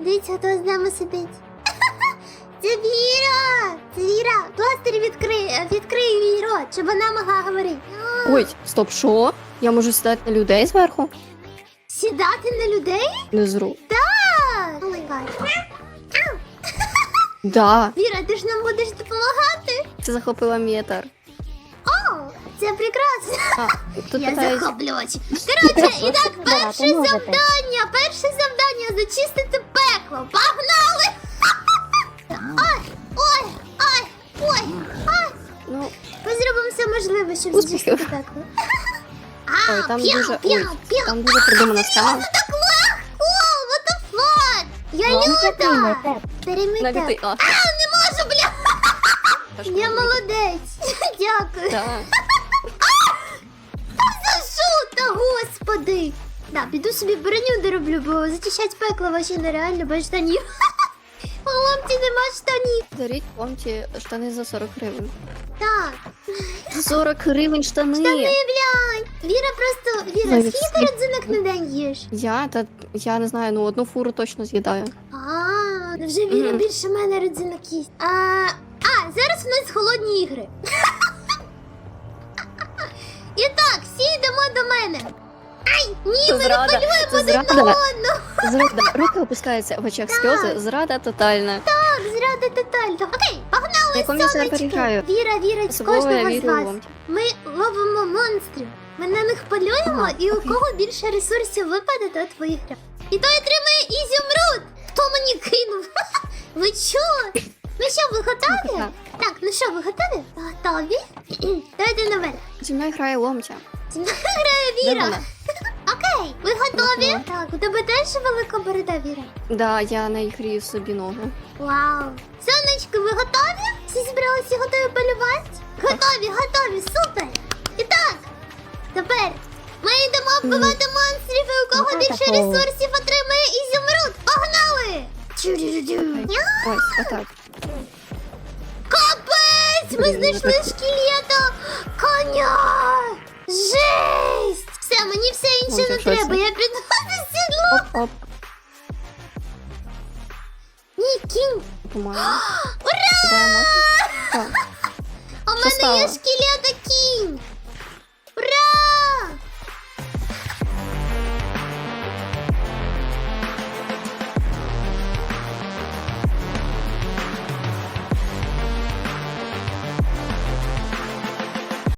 Дивіться, хто з нами сидить. Це Віра! Це Віра! Пластир відкрий, відкрий рот, щоб вона могла говорити. Ой, стоп, що? Я можу сідати на людей зверху? Сідати на людей? Не зру. Так! О май гад. Да, Віра, ти ж нам будеш допомагати? це захопила метр. О, це прекрасно. А, тут Я питають. захоплювач. Коротше, і так, перше завдання, перше завдання зачистити. Погнали! Ой, ой, ой, ой, ой. Ну, Ми зробимо все можливе, щоб Успіхів. зачистити пекло. Ой, там п'яу, дуже. п'яу, Ой, п'яу. там дуже придумана схема. Так легко! What the fuck? Я Ломка люта! Перемите. Навіть а. А, не можу, бля! Я молодець. Дякую. Так. За що та господи? Да, піду собі броню дороблю, бо зачищать пекло вообще нереально без штанів. У ломті нема штанів. Даріть помті штани за 40 гривень. Так, 40 гривень штани! штани, блядь. Віра просто, Віра, Навіть скільки родзинок на день їш? Я та я не знаю, ну одну фуру точно з'їдаю. А, вже Віра Мгм. більше мене родзинок їсть. А, а, зараз у нас холодні ігри. І так, всі йдемо до мене. Ай, ні, ми не зрада, полюємо це один на зрада. одного. Зрада, руки опускаються в очах сльози, зрада тотальна. Так, зрада тотально. Окей, погнали, Якому я себе сонечки. переграю? Віра, віра, з Особливо я кожного з вірю вас. Ломті. Ми ловимо монстрів. Ми на них полюємо, і у кого більше ресурсів випаде, той виграв. І той отримає ізюмруд. Хто мені кинув? Ви чого? Ну що, ви готові? Так. Так, ну що, ви готові? Готові? Давайте наверх. Зі мною грає ломтя. Зі мною грає Де Віра. вона? Окей, ви готові? Ага. Так, у тебе теж велика борода, Віра. Да, я не грію собі ноги. Вау! Сонечки, ви готові? Всі зібралися готові полювати? Готові, готові, супер! І так, тепер ми йдемо вбивати монстрів, і у кого Ну, більше такого. ресурсів отримає ізюмруд. Погнали! Чу-рю-рю-рю. Ось, отак. Капець! Ми Блін, знайшли шкілета коня! Жесть! все, мені все інше не треба. Я піду на сідло. Ні, кінь. Ура! У мене є шкілет.